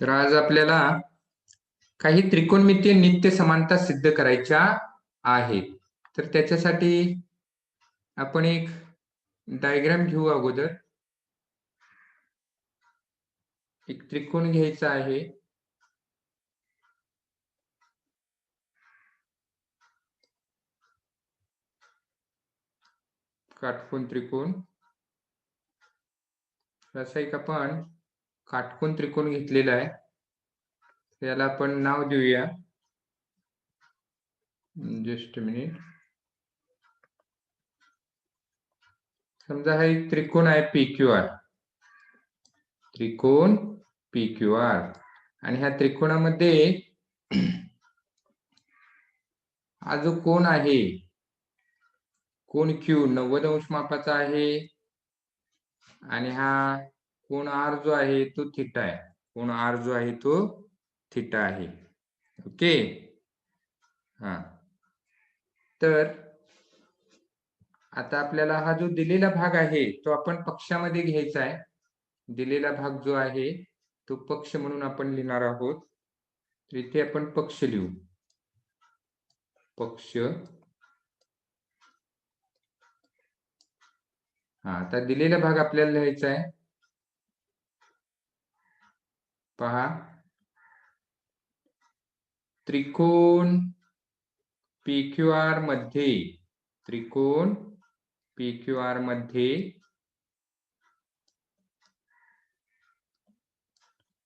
तर आज आपल्याला काही त्रिकोणमितीय नित्य समानता सिद्ध करायच्या आहेत. तर त्याच्यासाठी आपण एक डायग्राम घेऊ अगोदर. एक त्रिकोण घ्यायचा आहे. काटकोन त्रिकोण. असा एक आपण काटकोन त्रिकोण घेतलेला आहे. याला आपण नाव देऊया. Just minute. समजा हा एक त्रिकोण आहे पी क्यू आर. त्रिकोण पी क्यू आर. आणि ह्या त्रिकोणामध्ये हा जो कोण आहे कोण क्यू नव्वद अंश मापाचा आहे. आणि हा कोण आर जो आहे तो थिटा आहे. कोण आर जो आहे तो थिटा आहे. ओके हा. तर आता आपल्याला हा जो दिलेला भाग आहे तो आपण पक्षामध्ये घ्यायचा आहे. दिलेला भाग जो आहे तो पक्ष म्हणून आपण लिहिणार आहोत. तर इथे आपण पक्ष लिहू. पक्ष. हा आता दिलेला भाग आपल्याला लिहायचा आहे. पहा त्रिकोण पी क्यू आरमध्ये. त्रिकोण पी क्यू आरमध्ये.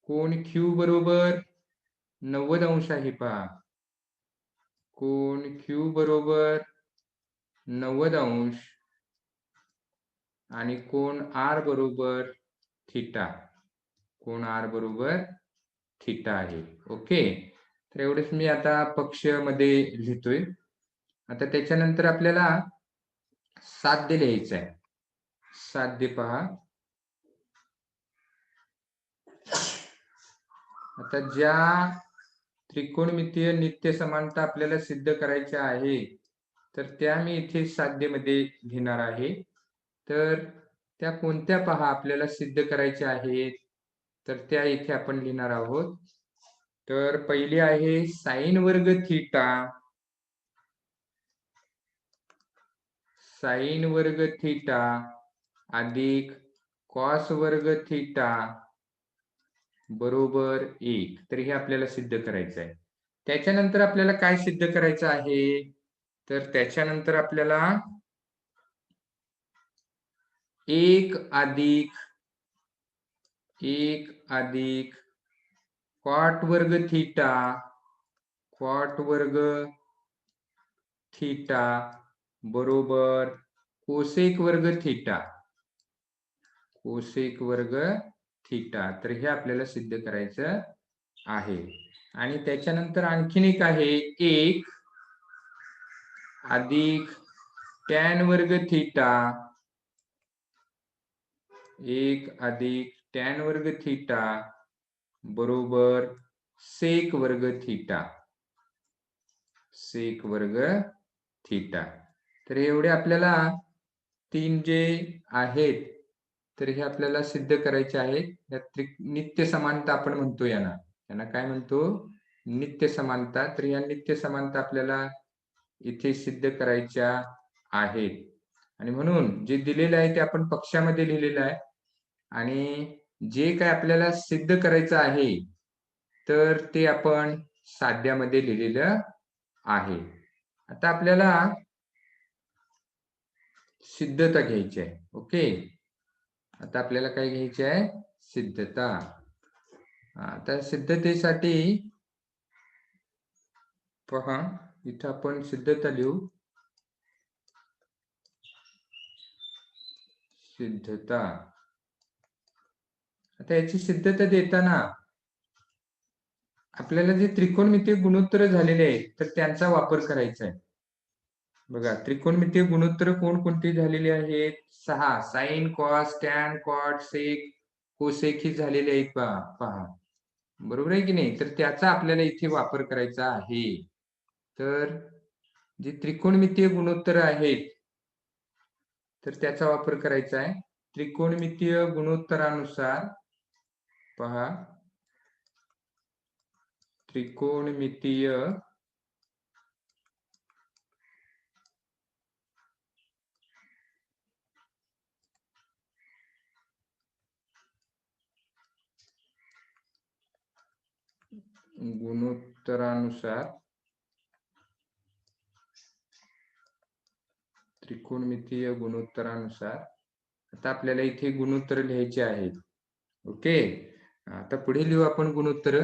कोण क्यू बरोबर नव्वद अंश आहे पहा. कोण क्यू बरोबर नव्वद अंश आणि कोण आर बरोबर थिटा. कोण आर बरोबर? थिटा आहे. ओके? तर एवढेच मी आता पक्षमध्ये लिहितोय. आता त्याच्यानंतर आपल्याला साध्य लिहायचं आहे. साध्य पहा. आता ज्या त्रिकोणमितीय नित्य समानता आपल्याला सिद्ध करायच्या आहे तर त्या मी इथे साध्यमध्ये घेणार आहे. तर त्या कोणत्या पहा आपल्याला सिद्ध करायच्या आहेत? तर त्या इथे आपण लिहिणार आहोत. तर पहिली आहे साइन वर्ग थिटा. साइन वर्ग थिटा अधिक कॉस वर्ग थिटा बरोबर एक. तर हे आपल्याला सिद्ध करायचं आहे. त्याच्यानंतर आपल्याला काय सिद्ध करायचं आहे? तर त्याच्यानंतर आपल्याला एक अधिक एक अधिक क्वाट वर्ग थिटा क्वाट वर्ग थिटा बरोबर कोसेक वर्ग थिटा कोसेक वर्ग थिटा तर हे आपल्याला सिद्ध करायचं आहे. आणि त्याच्यानंतर आणखीन एक आहे. एक अधिक टॅन वर्ग थिटा एक अधिक टॅन वर्ग थिटा बरोबर सेक वर्ग थिटा सेक वर्ग थिटा तर एवढे आपल्याला तीन जे आहेत तर हे आपल्याला सिद्ध करायचे आहेत या नित्य समानता आपण म्हणतो यांना. यांना काय म्हणतो? नित्य समानता. तर या नित्य समानता आपल्याला इथे सिद्ध करायच्या आहेत. आणि म्हणून जे दिलेलं आहे ते आपण पक्षामध्ये लिहिलेलं आहे. आणि जे काय आपल्याला सिद्ध करायचं आहे तर ते आपण साध्यामध्ये लिहिलेलं आहे. आता आपल्याला सिद्धता घ्यायची आहे ओके? आता आपल्याला काय घ्यायचे आहे? सिद्धता. आता सिद्धतेसाठी पहा इथं आपण सिद्धता लिहू. सिद्धता. आता याची सिद्धता देताना आपल्याला जे त्रिकोणमितीय गुणोत्तर झालेले आहेत तर त्यांचा वापर करायचा आहे. बघा त्रिकोणमितीय गुणोत्तर कोण कोणती झालेली आहेत? सहा sine cos tan cot sec cosec ही झालेले आहेत पहा पहा. बरोबर आहे की नाही? तर त्याचा आपल्याला इथे वापर करायचा आहे. तर जे त्रिकोणमितीय गुणोत्तर आहेत तर त्याचा वापर करायचा आहे. त्रिकोणमितीय गुणोत्तरानुसार पहा. त्रिकोणमितीय गुणोत्तरानुसार त्रिकोणमितीय गुणोत्तरानुसार आता आपल्याला इथे गुणोत्तर लिहायचे आहेत. ओके? आता पुढे लिहू आपण गुणोत्तर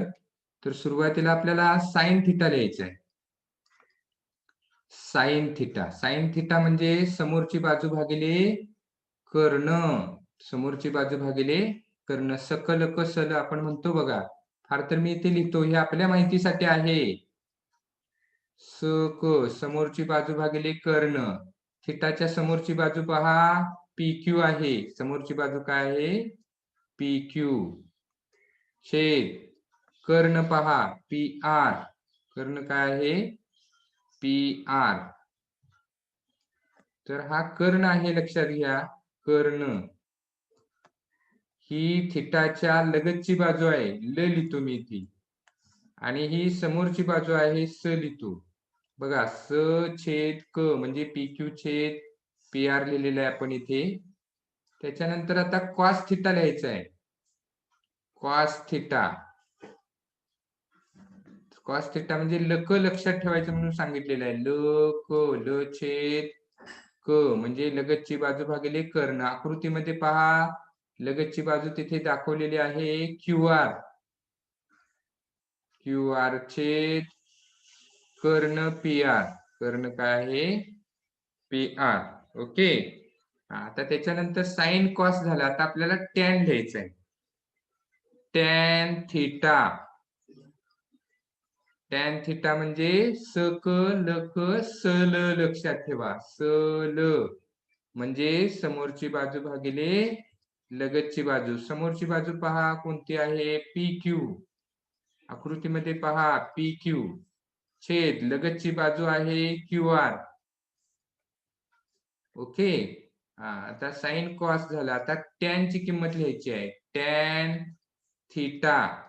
तर सुरुवातीला आपल्याला साईन थिटा लिहायचं आहे. Sine theta. साईन थिटा म्हणजे समोरची बाजू भागिले कर्ण. समोरची बाजू भागिले कर्ण. सकल कसल आपण म्हणतो बघा. फार तर मी इथे लिहितो. हे आपल्या माहितीसाठी आहे. स क. समोरची बाजू भागिले कर्ण. थिटाच्या समोरची बाजू पहा. पी क्यू आहे. समोरची बाजू काय आहे? P Q. छेद. कर्ण पहा पी आर. कर्ण काय आहे? P R. तर हा कर्ण आहे लक्षात घ्या. कर्ण. ही थिटाच्या लगतची बाजू आहे ल लिहितो मी ती आणि ही समोरची बाजू आहे स लिहितो. बघा स छेद क म्हणजे पी क्यू छेद पी आर लिहिलेलं आहे आपण इथे. त्याच्यानंतर आता कॉस थिटा लिहायचा आहे. Cos theta. कॉस थिटा म्हणजे लक लक्षात ठेवायचं म्हणून सांगितलेलं आहे. ल क ल छेद क म्हणजे लगतची बाजू भागिले कर्ण. आकृतीमध्ये पहा. लगतची बाजू तिथे दाखवलेली आहे. Q R. क्यू आर छेद कर्ण पी आर. कर्ण काय आहे? P R. ओके. आता त्याच्यानंतर साईन कॉस झाला. आता आपल्याला टॅन लिहायचं आहे टॅन थिटा टॅन थिटा म्हणजे सक क सल लक्षात ठेवा. सल म्हणजे समोरची बाजू भागिले लगतची बाजू. समोरची बाजू पहा कोणती आहे? पी क्यू आकृतीमध्ये पहा पी क्यू छेद लगतची बाजू आहे क्यू आर ओके? हा आता साइन कॉस झाला. आता टॅनची किंमत लिहायची आहे. Tan theta.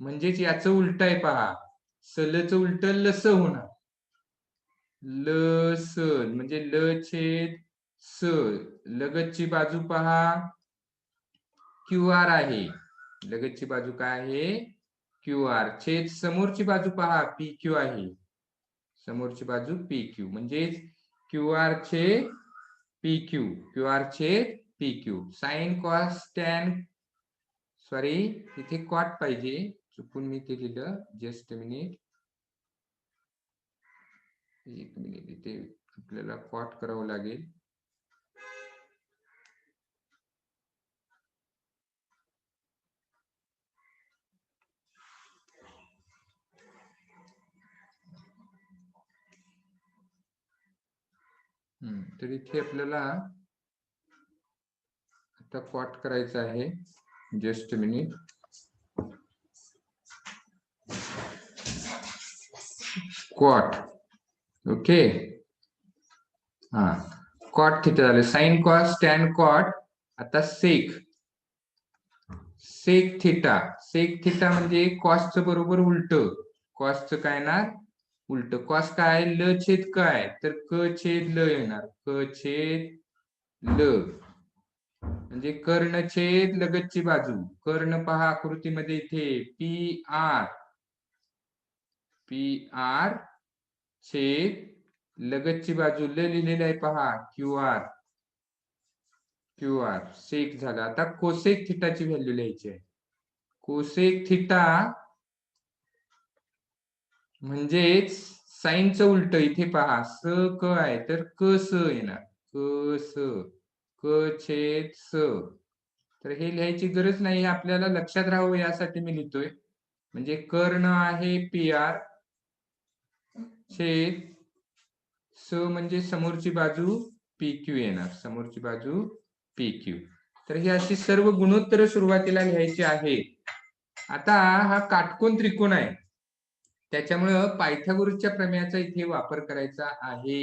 म्हणजेच याचं उलट आहे पहा. सलच उलट लस होणार. ल स म्हणजे ल छेद स. लगतची बाजू पहा. क्यू आर आहे. लगतची बाजू काय आहे? Q R. छेद समोरची बाजू पहा. पी क्यू आहे. समोरची बाजू पी क्यू. म्हणजेच क्यू आर छेद पी क्यू. क्यू आर छेद P Q. Sine cos tan sorry इथे कॉट पाहिजे. चुकून मी ते लिहिलं. जस्ट मिनिट एक मिनिट इथे आपल्याला कॉट करावं लागेल. हम्म तर इथे आपल्याला आता कॉट करायचं आहे. जस्ट मिनिट क्वाट ओके हा. कॉट थिटा झालं? साइन कॉस टॅन कॉट आता sec sec theta sec theta म्हणजे कॉसचं बरोबर उलट. कॉसचं काय ना उलट. कॉस काय? ल छेद काय? तर क छेद ल येणार. क छेद ल. म्हणजे कर्ण छेद लगतची बाजू. कर्ण पहा आकृतीमध्ये इथे पी आर पी आर छेद लगतची बाजू. ल लिहिलेली आहे पहा Q R Q R sec झाला. आता कोसेक थिटाची व्हॅल्यू लिहायची आहे. कोसेक थिटा म्हणजेच साईनचं उलट. इथे पहा स क आहे तर क स येणार. क स. क छेद स तर हे लिहायची गरज नाही आपल्याला लक्षात राहावं यासाठी मी लिहितोय. म्हणजे कर्ण आहे पी आर छेद स म्हणजे समोरची बाजू पी क्यू येणार समोरची बाजू पी क्यू तर ही अशी सर्व गुणोत्तर सुरुवातीला लिहायची आहे. आता हा काटकोन त्रिकोण आहे. त्याच्यामुळं पायथागोरसच्या प्रमेयाचा इथे वापर करायचा आहे.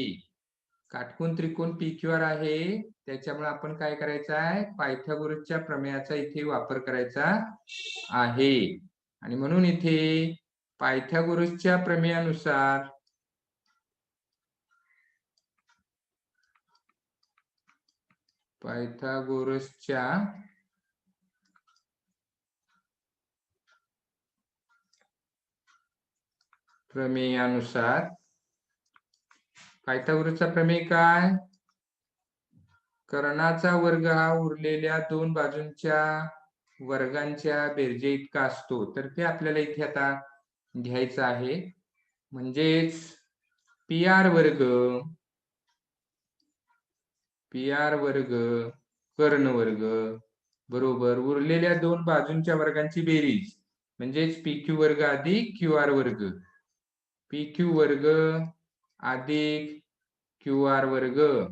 काटकोन त्रिकोण पी क्यू आर आहे. त्याच्यामुळे आपण काय करायचं आहे? पायथागोरसच्या प्रमेयाचा इथे वापर करायचा आहे. आणि म्हणून इथे पायथागोरसच्या प्रमेयानुसार पायथागोरसच्या प्रमेयानुसार पायथागोरसचा प्रमेय काय? कर्णाचा वर्ग हा उरलेल्या दोन बाजूंच्या वर्गांच्या बेरजे इतका असतो. तर ते आपल्याला इथे आता घ्यायचं आहे. म्हणजेच पी आर वर्ग पी आर वर्ग कर्ण वर्ग बरोबर उरलेल्या दोन बाजूंच्या वर्गांची बेरीज. म्हणजेच पी क्यू वर्ग अधिक क्यू आर वर्ग. पी क्यू वर्ग अधिक क्यू आर वर्ग.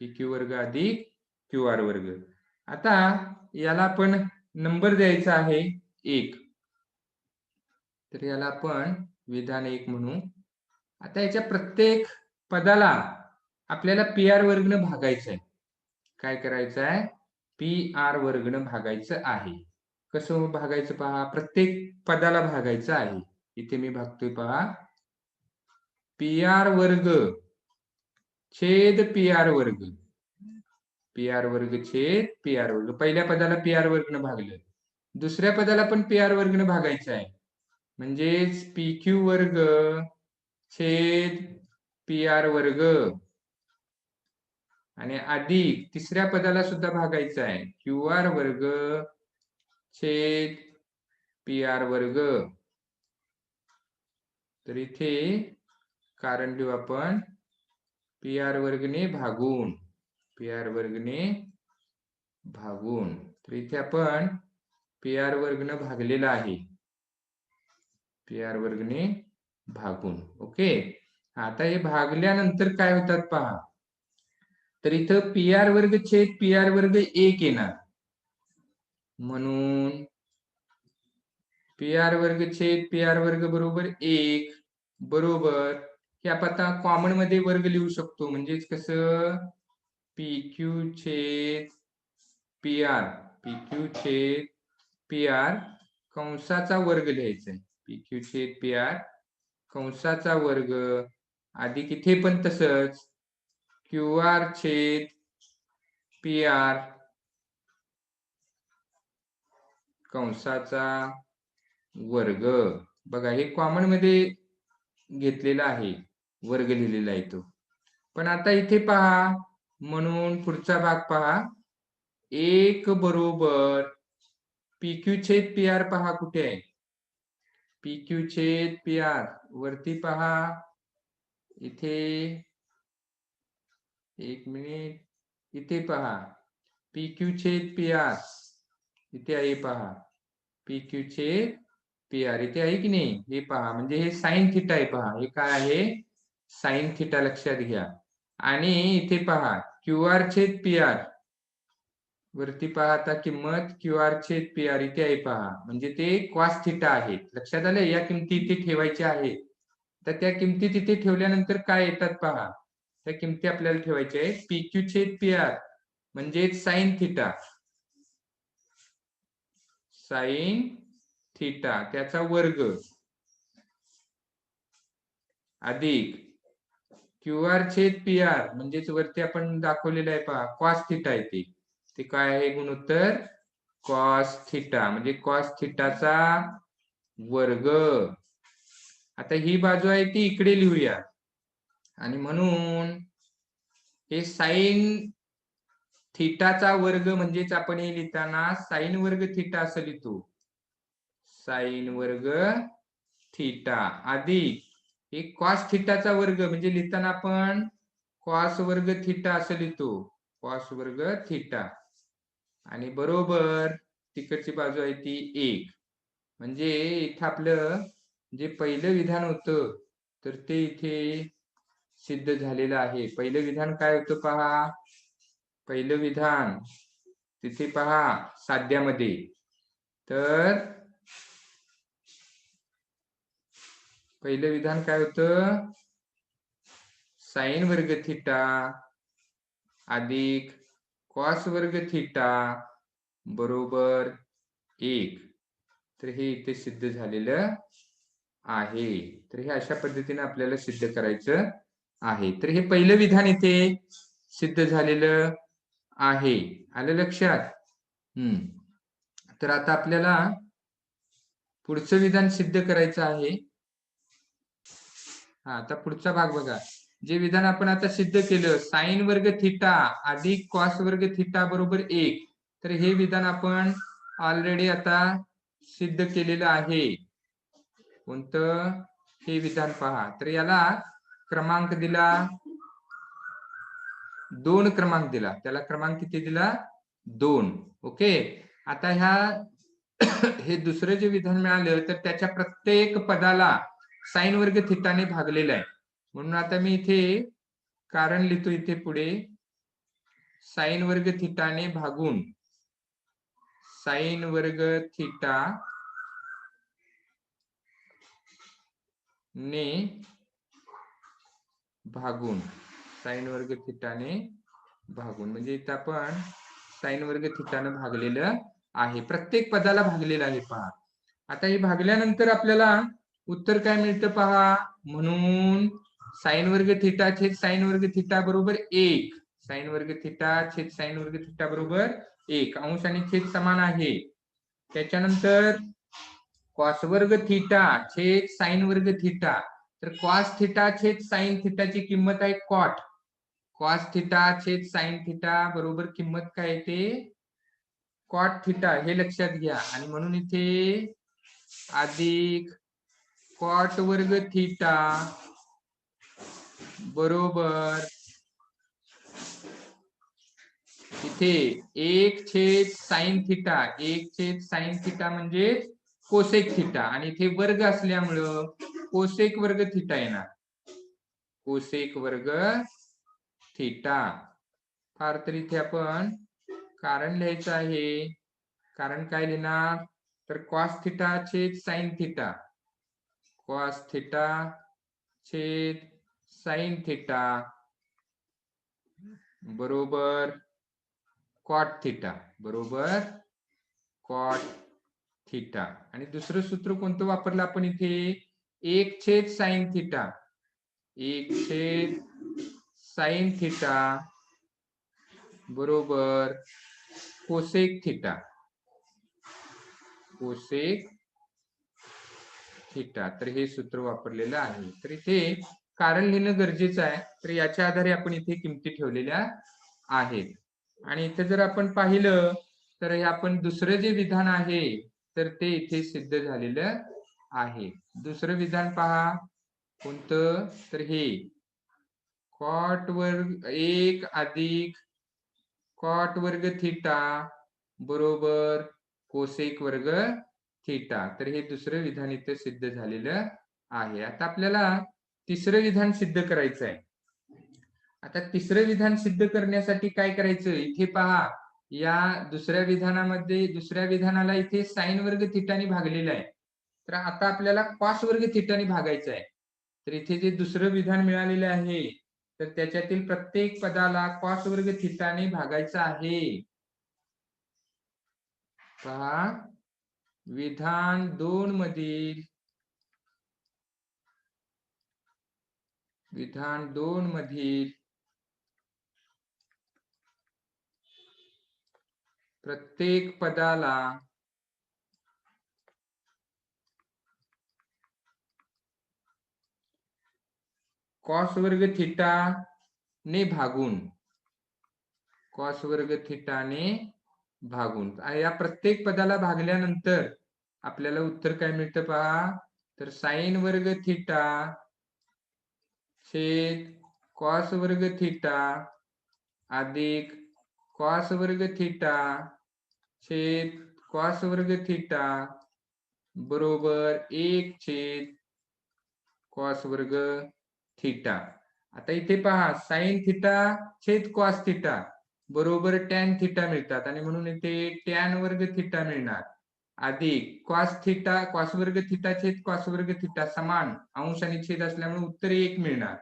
पी क्यू वर्ग अधिक क्यू आर वर्ग. आता याला आपण नंबर द्यायचा आहे एक. तर याला आपण विधान एक म्हणू. आता याच्या प्रत्येक पदाला आपल्याला पी आर वर्गनं भागायचं आहे. काय करायचं आहे? पी आर वर्गनं भागायचं आहे. कसं भागायचं पहा? प्रत्येक पदाला भागायचं आहे. इथे मी भागतोय पहा. पी आर वर्ग. छेद पी आर वर्ग. पी आर वर्ग छेद पी आर वर्ग. पहिल्या पदाला पी आर वर्गनं भागलं. दुसऱ्या पदाला पण पी आर वर्गनं भागायचं आहे. म्हणजेच पी क्यू वर्ग छेद पी आर वर्ग. आणि अधिक तिसऱ्या पदाला सुद्धा भागायचं आहे. क्यू आर वर्ग छेद पी आर वर्ग. तर इथे कारण लिहू आपण पी आर वर्गने भागून पी आर वर्गने भागून. तर इथे आपण पी आर वर्गनं भागलेला आहे. पी आर वर्गने भागून. ओके? आता हे भागल्यानंतर काय होतात पहा. तर इथं पी आर वर्ग छेद पी आर वर्ग एक येणार. म्हणून पी आर वर्ग छेद पी आर वर्ग बरोबर एक बरोबर हे आपण आता कॉमनमध्ये वर्ग लिहू शकतो. म्हणजेच कसं? पी क्यू छेद पी आर पी क्यू छेद पी आर कंसाचा वर्ग लिहायचा आहे. पी क्यू छेद पी आर कंसाचा वर्ग. अधिक इथे पण तसंच. क्यू आर छेद पी आर कंसाचा वर्ग. बघा हे कॉमनमध्ये घेतलेला आहे. वर्ग लिहिलेला आहे तो. पण आता इथे पहा. म्हणून पुढचा भाग पहा. एक बरोबर पी क्यू छेद पी आर पहा कुठे आहे? पी क्यू छेद पी आर वरती पहा. इथे एक मिनिट. इथे पहा. पी क्यू छेद पी आर इथे आहे पहा. पी क्यू छेद पी आर इथे आहे की नाही? हे पहा म्हणजे हे साईन थिटा आहे पहा. हे काय आहे? साईन थिटा लक्षात घ्या. आणि इथे पहा क्यू आर छेद पी आर वरती पहा आता किंमत क्यू आर छेद पी आर इथे आहे पहा. म्हणजे ते क्वास थिटा आहे. लक्षात आलं? या किमती इथे ठेवायच्या आहेत तर त्या किमती तिथे ठेवल्यानंतर काय येतात पहा? त्या किमती आपल्याला ठेवायच्या आहेत. पी क्यू छेद पी आर म्हणजे साईन थिटा साईन थिटा त्याचा वर्ग. अधिक. क्यू आर छेद पी आर म्हणजेच वरती आपण दाखवलेलं आहे पहा कॉस थिटा आहे ते. ते काय आहे? गुणोत्तर कॉस थिटा म्हणजे कॉस थिटाचा वर्ग. आता ही बाजू आहे ती इकडे लिहूया. आणि म्हणून हे साईन थिटाचा वर्ग म्हणजेच आपण हे लिहिताना साईन वर्ग थिटा असं लिहितो. साईन वर्ग थिटा. अधिक हे कॉस थिटाचा वर्ग म्हणजे लिहिताना आपण कॉस वर्ग थिटा असं लिहितो. कॉस वर्ग थिटा. आणि बरोबर तिकडची बाजू आहे ती एक. म्हणजे इथं आपलं जे पहिलं विधान होतं तर ते इथे सिद्ध झालेलं आहे. पहिलं विधान काय होतं पहा? पहिलं विधान तिथे पहा साध्यामध्ये. तर पहिलं विधान काय होतं? साईन वर्ग थिटा अधिक कॉस वर्ग थिटा बरोबर एक. तर हे इथे सिद्ध झालेलं आहे. तर हे अशा पद्धतीने आपल्याला सिद्ध करायचं आहे. तर हे पहिलं विधान इथे सिद्ध झालेलं आहे. आलं लक्षात? हम्म. तर आता आपल्याला पुढचं विधान सिद्ध करायचं आहे. हा आता पुढचा भाग बघा. जे विधान आपण आता सिद्ध केलं साईन वर्ग थिटा अधिक कॉस वर्ग थिटा बरोबर एक. तर हे विधान आपण ऑलरेडी आता सिद्ध केलेलं आहे. कोणतं? हे विधान पहा. तर याला क्रमांक दिला. दोन क्रमांक दिला. त्याला क्रमांक किती दिला? दोन. ओके? आता ह्या हे दुसरं जे विधान मिळालं तर त्याच्या प्रत्येक पदाला साईन वर्ग थिटाने भागलेला आहे. म्हणून आता मी इथे कारण लिहितो इथे पुढे. साईन वर्ग थिटाने भागून. साईन वर्ग थिटा ने भागून. साईन वर्ग थिटाने भागून. म्हणजे इथं आपण साईन वर्ग थिटाने भागलेलं आहे. प्रत्येक पदाला भागलेलं आहे पहा. आता हे भागल्यानंतर आपल्याला उत्तर काय मिळतं पहा? म्हणून साईन वर्ग थिटा छेद साईन वर्ग थिटा बरोबर एक. साईन वर्ग थिटा छेद साईन वर्ग थिटा बरोबर एक. अंश आणि छेद समान आहे. त्याच्यानंतर कॉस वर्ग थिटा छेद साईन वर्ग थिटा. तर कॉस थिटा छेद साईन थिटाची किंमत आहे कॉट. कॉस थिटा छेद साईन थिटा बरोबर किंमत काय येते कॉट थिटा. हे लक्षात घ्या. आणि म्हणून इथे अधिक कॉट वर्ग थिटा बरोबर इथे एक छेद साईन थिटा एक छेद साईन थिटा म्हणजे कोसेक थिटा. आणि इथे वर्ग असल्यामुळं कोसेक वर्ग थिटा येणार. कोसेक वर्ग थिटा. फार तर इथे आपण कारण लिहायचं आहे. कारण काय लिहिणार? तर कॉस थिटा छेद साईन थिटा. कॉस थिटा छेद साईन थिटा बरोबर कॉट थिटा बरोबर कॉट थिटा आणि दुसरं सूत्र कोणतं वापरलं आपण इथे? एक छेद साईन थिटा एक छेद साईन थिटा बरोबर कोसेक थिटा कोसेक थिटा तर हे सूत्र वापरलेलं आहे. तर इथे कारण लिहिणं गरजेचं आहे. तर याच्या आधारे आपण इथे किमती ठेवलेल्या आहेत. आणि इथे जर आपण पाहिलं तर हे आपण दुसरं जे विधान आहे तर ते इथे सिद्ध झालेलं आहे. दुसरं विधान पहा. कोणतं? तर हे. कॉट वर्ग एक अधिक कॉट वर्ग थिटा बरोबर कोसेक वर्ग थिटा. तर हे दुसरं विधान इथे सिद्ध झालेलं आहे. आता आपल्याला तिसरं विधान सिद्ध करायचं आहे आता तिसरं विधान सिद्ध करण्यासाठी काय करायचं? इथे पहा या दुसऱ्या विधानामध्ये दुसऱ्या विधानाला इथे साईन वर्ग थिटाने भागलेला आहे. तर आता आपल्याला कॉस वर्ग थिटाने भागायचं आहे तर इथे जे दुसरं विधान मिळालेलं आहे तर त्याच्यातील प्रत्येक पदाला कॉस वर्ग थिटाने भागायचं आहे. पहा. विधान दोन मधील. विधान दोन मधील. प्रत्येक पदाला. कॉस वर्ग थिटा ने भागून. कॉस वर्ग थिटाने भागून. या प्रत्येक पदाला भागल्यानंतर आपल्याला उत्तर काय मिळतं पहा? तर साईन वर्ग थिटा छेद कॉस वर्ग थिटा अधिक कॉस वर्ग थिटा छेद कॉस वर्ग थिटा बरोबर एक छेद कॉस वर्ग थिटा. आता इथे पहा साईन थिटा छेद कॉस थिटा. बरोबर टॅन थिटा मिळतात. आणि म्हणून इथे टॅन वर्ग थिटा मिळणार. अधिक क्वास थिटा क्वास वर्ग थिटा छेद क्वास वर्ग थिटा समान अंश आणि छेद असल्यामुळे उत्तर एक मिळणार.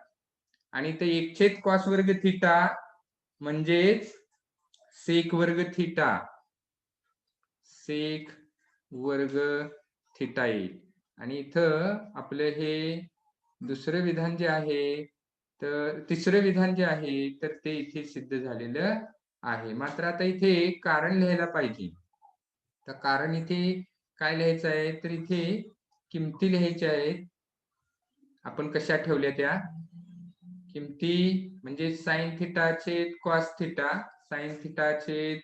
आणि ते एक छेद क्वास वर्ग थिटा म्हणजेच सेक वर्ग थिटा सेक वर्ग थिटा येईल आणि इथं आपलं हे दुसरं विधान जे आहे तर तिसरं विधान जे आहे तर ते इथे सिद्ध झालेलं आहे. मात्र आता इथे कारण लिहायला पाहिजे. तर कारण इथे काय लिहायचं आहे? तर इथे किमती लिहायच्या आहेत. आपण कशा ठेवल्या त्या? किमती म्हणजे साईन थिटा छेद कॉस थिटा. साईन थिटा छेद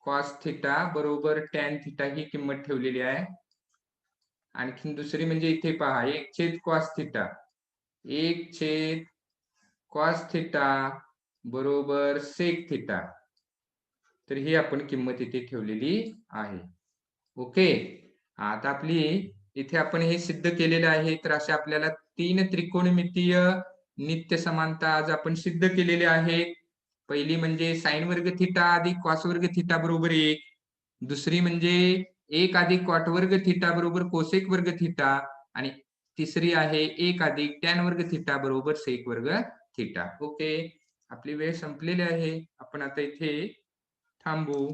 कॉस थिटा बरोबर टॅन थिटा ही किंमत ठेवलेली आहे. आणखीन दुसरी म्हणजे इथे पहा एक छेद कॉस थिटा. एक छेद कॉस थिटा बरोबर सेक थिटा. तर ही आपण किंमत इथे ठेवलेली आहे. ओके? आता आपली इथे आपण हे सिद्ध केलेलं आहे तर अशा आपल्याला तीन त्रिकोणमितीय नित्य समानता आज आपण सिद्ध केलेले आहेत पहिली म्हणजे साइन वर्ग थिटा अधिक कॉस वर्ग थिटा बरोबर एक. दुसरी म्हणजे एक अधिक कॉट वर्ग थिटा बरोबर कोसेक वर्ग थिटा. आणि तिसरी आहे एक अधिक टॅन वर्ग थिटा बरोबर सेक वर्ग थिटा ओके आपली वेळ संपलेली आहे. आपण आता इथे थांबू.